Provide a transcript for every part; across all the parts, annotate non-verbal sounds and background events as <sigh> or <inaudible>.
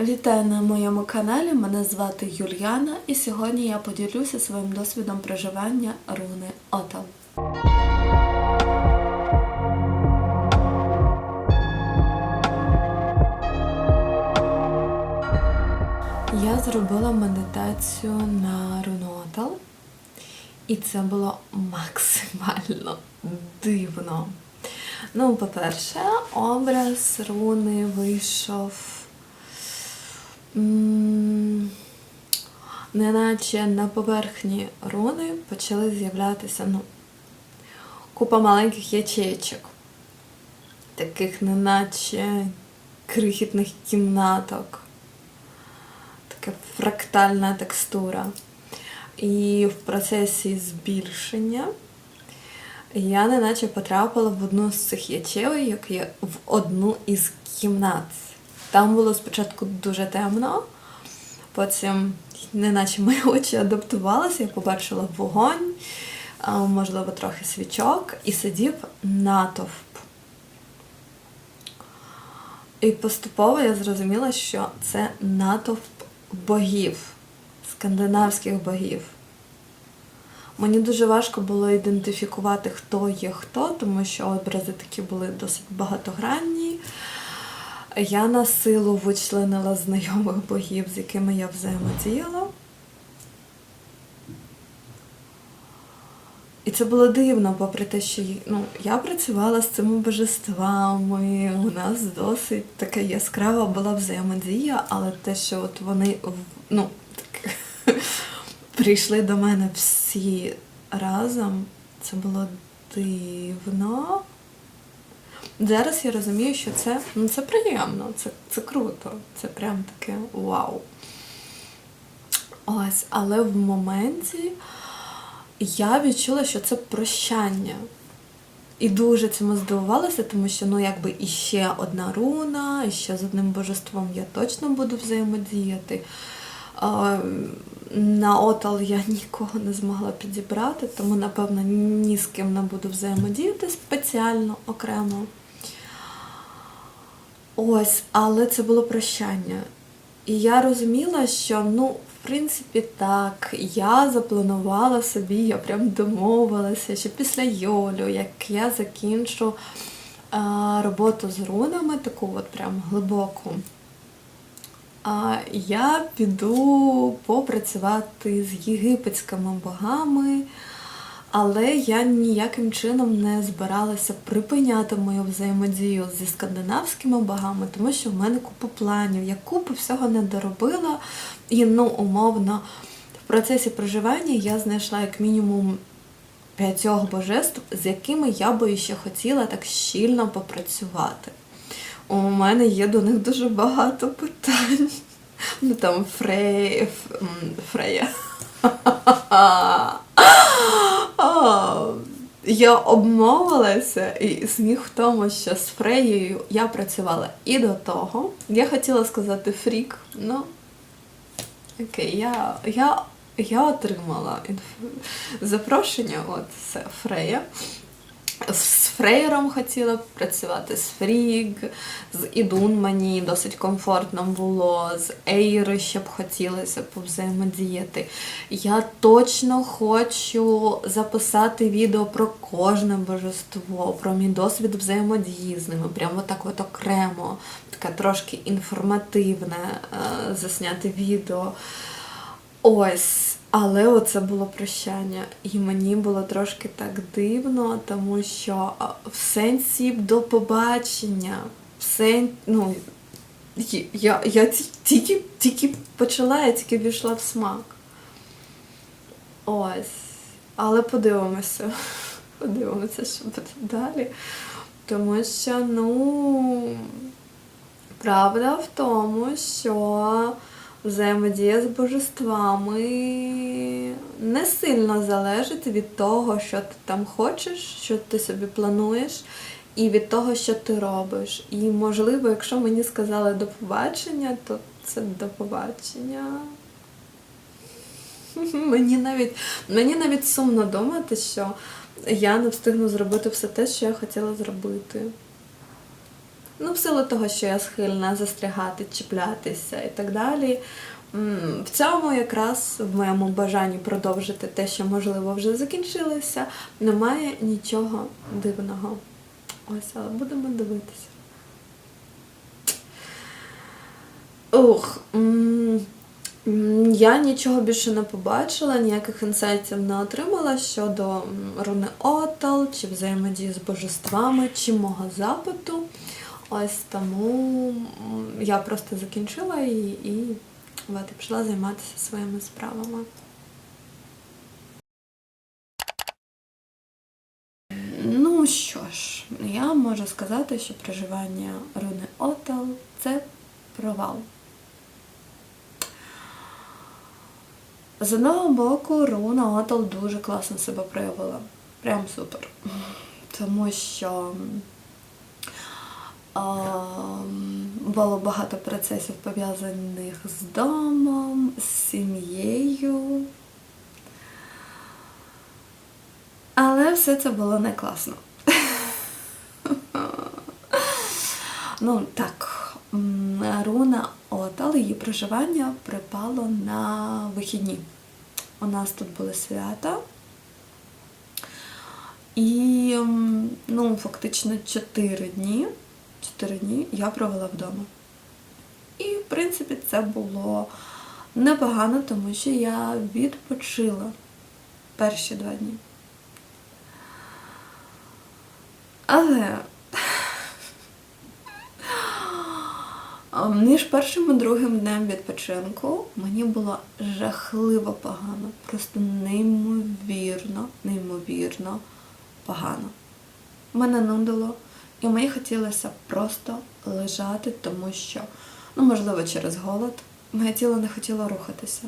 Вітаю на моєму каналі. Мене звати Юліана, і сьогодні я поділюся своїм досвідом проживання руни Отал. Я зробила медитацію на руну Отал, і це було максимально дивно. Ну, по-перше, образ руни вийшов неначе на поверхні руни почали з'являтися ну, купа маленьких ячеечок, таких неначе крихітних кімнаток, така фрактальна текстура. І в процесі збільшення я неначе потрапила в одну з цих ячеїк, я- в одну із кімнат. Там було спочатку дуже темно, потім, неначе мої <laughs> очі адаптувалися, я побачила вогонь, можливо, трохи свічок, і сидів натовп. І поступово я зрозуміла, що це натовп богів, скандинавських богів. Мені дуже важко було ідентифікувати, хто є хто, тому що образи такі були досить багатогранні. Я на силу вичленила знайомих богів, з якими я взаємодіяла. І це було дивно, попри те, що ну, я працювала з цими божествами, у нас досить така яскрава була взаємодія, але те, що от вони ну, так, <laughs> прийшли до мене всі разом, це було дивно. Зараз я розумію, що це, ну, це приємно, це, це круто, це прям таке вау. Ось, але в моменті я відчула, що це прощання. І дуже цьому здивувалася, тому що ну якби іще одна руна, і ще з одним божеством я точно буду взаємодіяти. На отал я нікого не змогла підібрати, тому, напевно, ні з ким не буду взаємодіяти спеціально окремо. Ось, але це було прощання. І я розуміла, що ну, в принципі, так, я запланувала собі, я прям домовилася, що після Йолю, як я закінчу а, роботу з рунами, таку от прям глибоку, а, я піду попрацювати з єгипетськими богами. Але я ніяким чином не збиралася припиняти мою взаємодію зі скандинавськими богами, тому що в мене купа планів, я купу всього не доробила. І ну, умовно, в процесі проживання я знайшла як мінімум п'ятьох божеств, з якими я би ще хотіла так щільно попрацювати. У мене є до них дуже багато питань. Ну там Фрей... Фрея. <laughs> Я обмовилася і сміх в тому, що з Фреєю я працювала і до того. Я хотіла сказати фрік, ну окей, я, я, я отримала інф- запрошення, от це Фрея. З Фрейером хотіла б працювати з Фріг, з Ідун мені досить комфортно було, з Ейри ще б хотілося повзаємодіяти. Я точно хочу записати відео про кожне божество, про мій досвід взаємодії з ними, прямо так от окремо, таке трошки інформативне, е, засняти відео. Ось, але оце було прощання. І мені було трошки так дивно, тому що в сенсі до побачення, в сен... ну, я, я тільки, тільки почала, я тільки війшла в смак. Ось. Але подивимося. <laughs> Подивимося, що буде далі. Тому що, ну, правда в тому, що взаємодія з божествами не сильно залежить від того, що ти там хочеш, що ти собі плануєш, і від того, що ти робиш. І, можливо, якщо мені сказали до побачення, то це до побачення. <laughs> Мені навіть, мені навіть сумно думати, що я не встигну зробити все те, що я хотіла зробити. Ну, в силу того, що я схильна застрягати, чіплятися і так далі. В цьому якраз в моєму бажанні продовжити те, що можливо вже закінчилося, немає нічого дивного. Ось, але будемо дивитися. Ух. Я нічого більше не побачила, ніяких інсайтів не отримала щодо руни Отал, чи взаємодії з божествами, чи мого запиту. Ось тому я просто закінчила і, і от, пішла займатися своїми справами. Ну що ж, я можу сказати, що проживання руни Отал це провал. З одного боку, Руна Отал дуже класно себе проявила. Прям супер. Тому що було багато процесів пов'язаних з домом, з сім'єю. Але все це було не класно. <laughs> Ну так, руна Отал, її проживання припало на вихідні. У нас тут були свята. І ну, фактично 4 дні, 4 дні я провела вдома. І, в принципі, це було непогано, тому що я відпочила перші два дні. Але <laughs> між першим і другим днем відпочинку мені було жахливо погано. Просто неймовірно, неймовірно погано. Мене нудило, і мені хотілося просто лежати, тому що, ну, можливо, через голод, моє тіло не хотіло рухатися.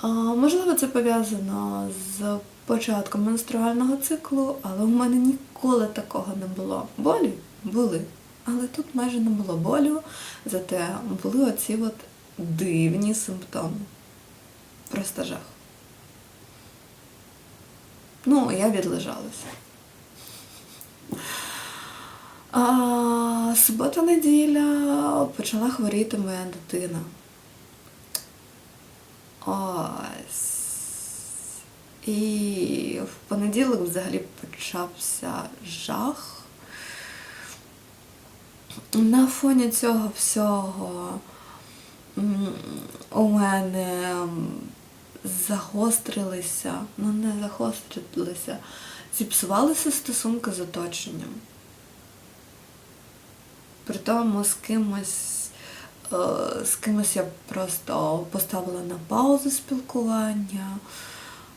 А, Можливо, це пов'язано з початком менструального циклу, але у мене ніколи такого не було. Болі були, але тут майже не було болю, зате були оці от дивні симптоми. Просто жах. Ну, я відлежалася. А, субота-неділя почала хворіти моя дитина. Ось. І в понеділок взагалі почався жах. На фоні цього всього у мене загострилися, ну не загострилися, зіпсувалися стосунки з оточенням. При тому з кимось, е, з кимось я просто поставила на паузу спілкування,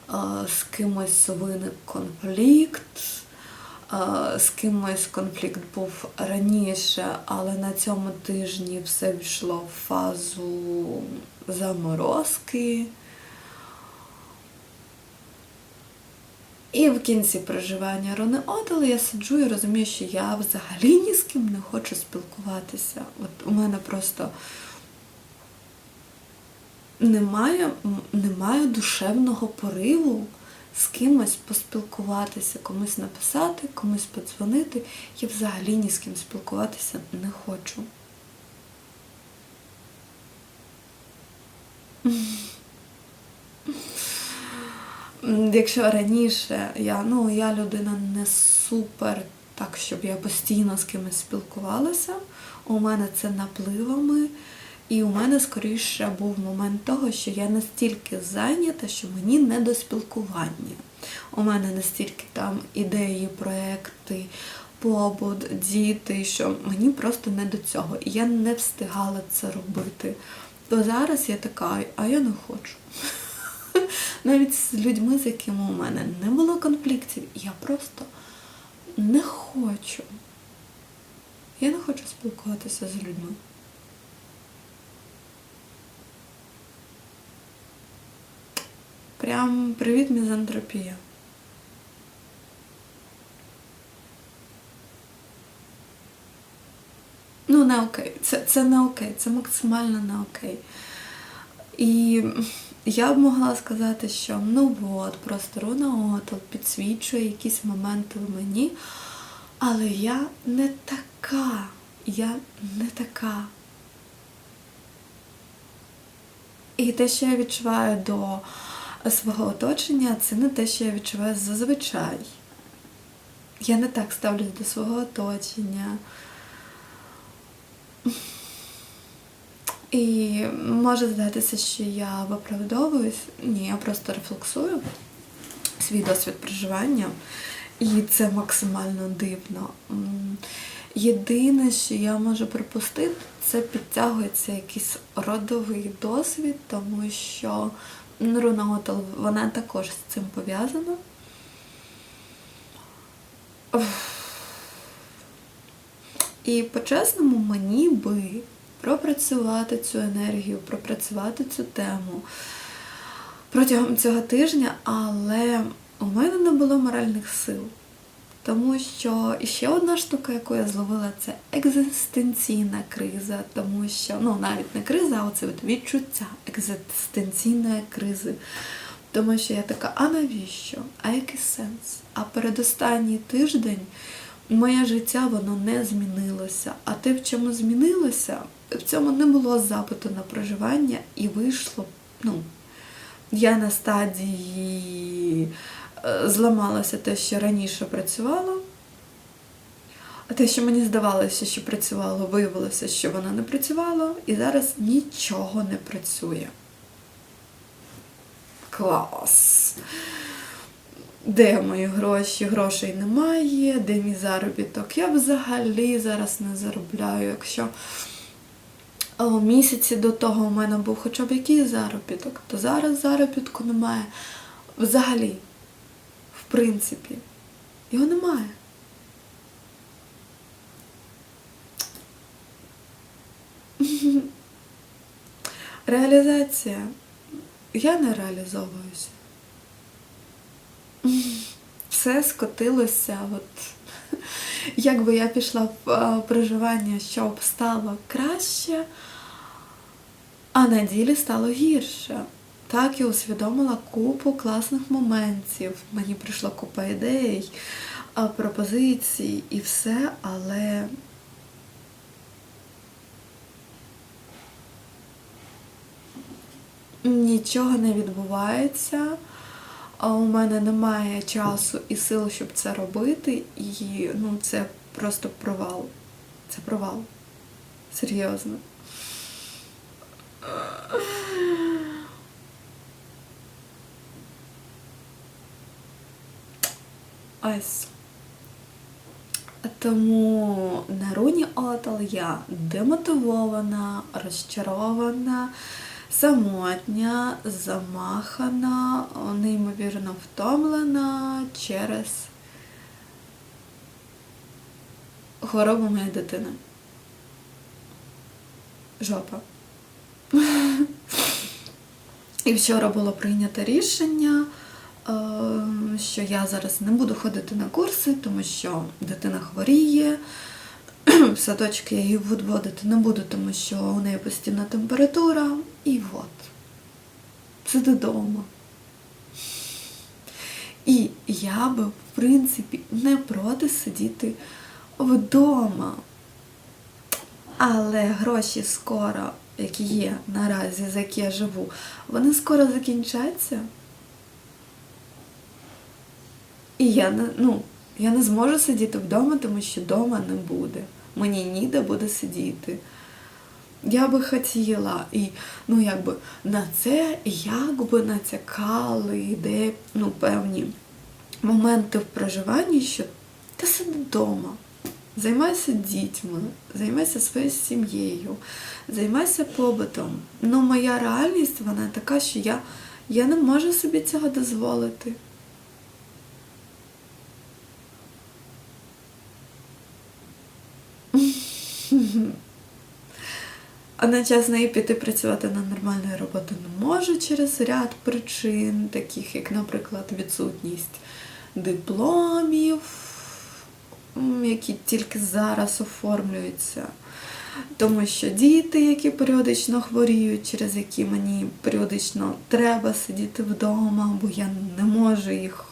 е, з кимось виник конфлікт, е, з кимось конфлікт був раніше, але на цьому тижні все війшло в фазу заморозки. І в кінці проживання Рони Отел я сиджу і розумію, що я взагалі ні з ким не хочу спілкуватися. От у мене просто немає, немає душевного пориву з кимось поспілкуватися, комусь написати, комусь подзвонити. Я взагалі ні з ким спілкуватися не хочу. Якщо раніше я, ну, я людина не супер, так, щоб я постійно з кимось спілкувалася, у мене це напливами, і у мене скоріше був момент того, що я настільки зайнята, що мені не до спілкування. У мене настільки там ідеї, проекти, побут, діти, що мені просто не до цього. І я не встигала це робити. То зараз я така, а я не хочу. Навіть з людьми, з якими у мене не було конфліктів, я просто не хочу. Я не хочу спілкуватися з людьми. Прям привіт, мізантропія. Ну, не окей. Це, це не окей, це максимально не окей. І я б могла сказати, що ну от, просто руна Отол підсвічує якісь моменти в мені, але я не така. я не така. І те, що я відчуваю до свого оточення, це не те, що я відчуваю зазвичай. Я не так ставлюсь до свого оточення. І може здатися, що я виправдовуюсь. Ні, я просто рефлексую свій досвід проживання, і це максимально дивно. Єдине, що я можу припустити, це підтягується якийсь родовий досвід, тому що руна вона також з цим пов'язана. І по-чесному мені би пропрацювати цю енергію, пропрацювати цю тему протягом цього тижня, але у мене не було моральних сил. Тому що ще одна штука, яку я зловила, це екзистенційна криза, тому що, ну навіть не криза, а от відчуття екзистенційної кризи. Тому що я така, а навіщо? А який сенс? А передостанній тиждень моє життя воно не змінилося. А те, в чому змінилося, в цьому не було запиту на проживання і вийшло. Ну, я на стадії е, зламалося те, що раніше працювало. А те, що мені здавалося, що працювало, виявилося, що воно не працювало, і зараз нічого не працює. Клас! Де мої гроші? Грошей немає, де мій заробіток? Я взагалі зараз не заробляю. Якщо місяці до того у мене був хоча б якийсь заробіток, то зараз заробітку немає. Взагалі, в принципі, його немає. <laughs> Реалізація. Я не реалізовуюся. <laughs> Все скотилося. От. Якби я пішла в е, проживання, щоб стало краще, а на ділі стало гірше. Так я усвідомила купу класних моментів. Мені прийшла купа ідей, е, пропозицій і все, але нічого не відбувається. А у мене немає часу і сил, щоб це робити, і ну, це просто провал. Це провал. Серйозно. Ось. Тому на руні Отал я демотивована, розчарована, самотня, замахана, неймовірно втомлена через хворобу моєї дитини. Жопа. <laughs> І вчора було прийнято рішення, е, що я зараз не буду ходити на курси, тому що дитина хворіє. <clears throat> В садочки я її відводити не буду, тому що у неї постійна температура. І от. Сиди вдома. І я би, в принципі, не проти сидіти вдома. Але гроші скоро, які є наразі, за які я живу, вони скоро закінчаться. І я не, ну, я не зможу сидіти вдома, тому що вдома не буде. Мені ніде буде сидіти. Я би хотіла, і ну якби на це якби натякали, де ну, певні моменти в проживанні, що ти сиди вдома, займайся дітьми, займайся своєю сім'єю, займайся побутом. Ну, моя реальність вона така, що я, я не можу собі цього дозволити. Одночасно і піти працювати на нормальну роботу не можу через ряд причин, таких як, наприклад, відсутність дипломів, які тільки зараз оформлюються. Тому що діти, які періодично хворіють, через які мені періодично треба сидіти вдома, бо я не можу їх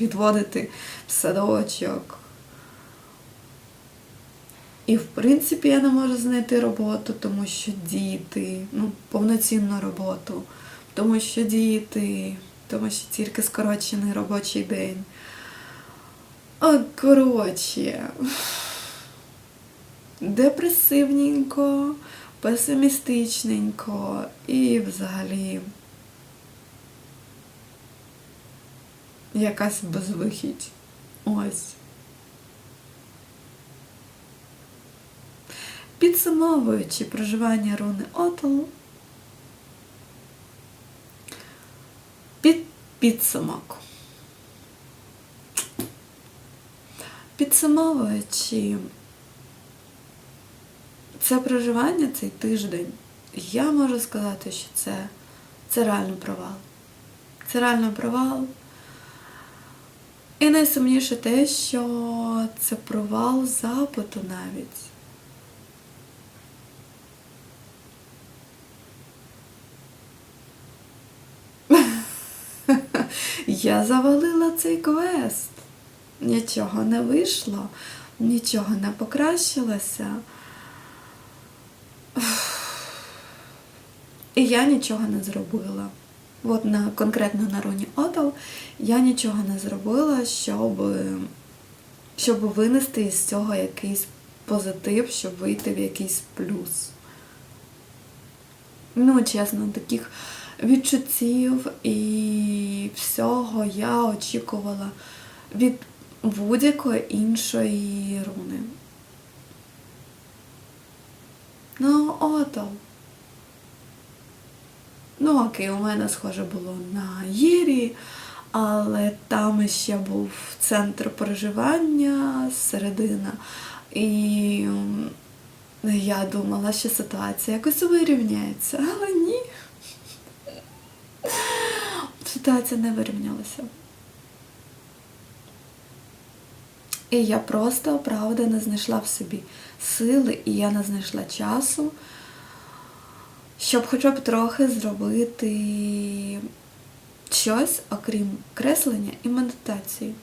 відводити в садочок. І в принципі я не можу знайти роботу, тому що діти, ну, повноцінну роботу, тому що діти, тому що тільки скорочений робочий день. А, коротше, депресивненько, песимістичненько і взагалі якась безвихідь. Ось. Підсумовуючи проживання руни Отл, під підсумок. Підсумовуючи це проживання, цей тиждень, я можу сказати, що це, це реально провал. Це реально провал. І найсумніше те, що це провал запиту навіть. Я завалила цей квест. Нічого не вийшло, нічого не покращилося. І я нічого не зробила. От на, конкретно на руні Отал я нічого не зробила, щоб, щоб винести із цього якийсь позитив, щоб вийти в якийсь плюс. Ну, чесно, таких відчуттів і всього я очікувала від будь-якої іншої руни. Ну, ото. Ну, окей, у мене схоже було на Єрі, але там ще був центр проживання, середина. І я думала, що ситуація якось вирівняється, але ні. Ситуація не вирівнялася. І я просто, правда, не знайшла в собі сили, і я не знайшла часу, щоб хоча б трохи зробити щось, окрім креслення і медитації.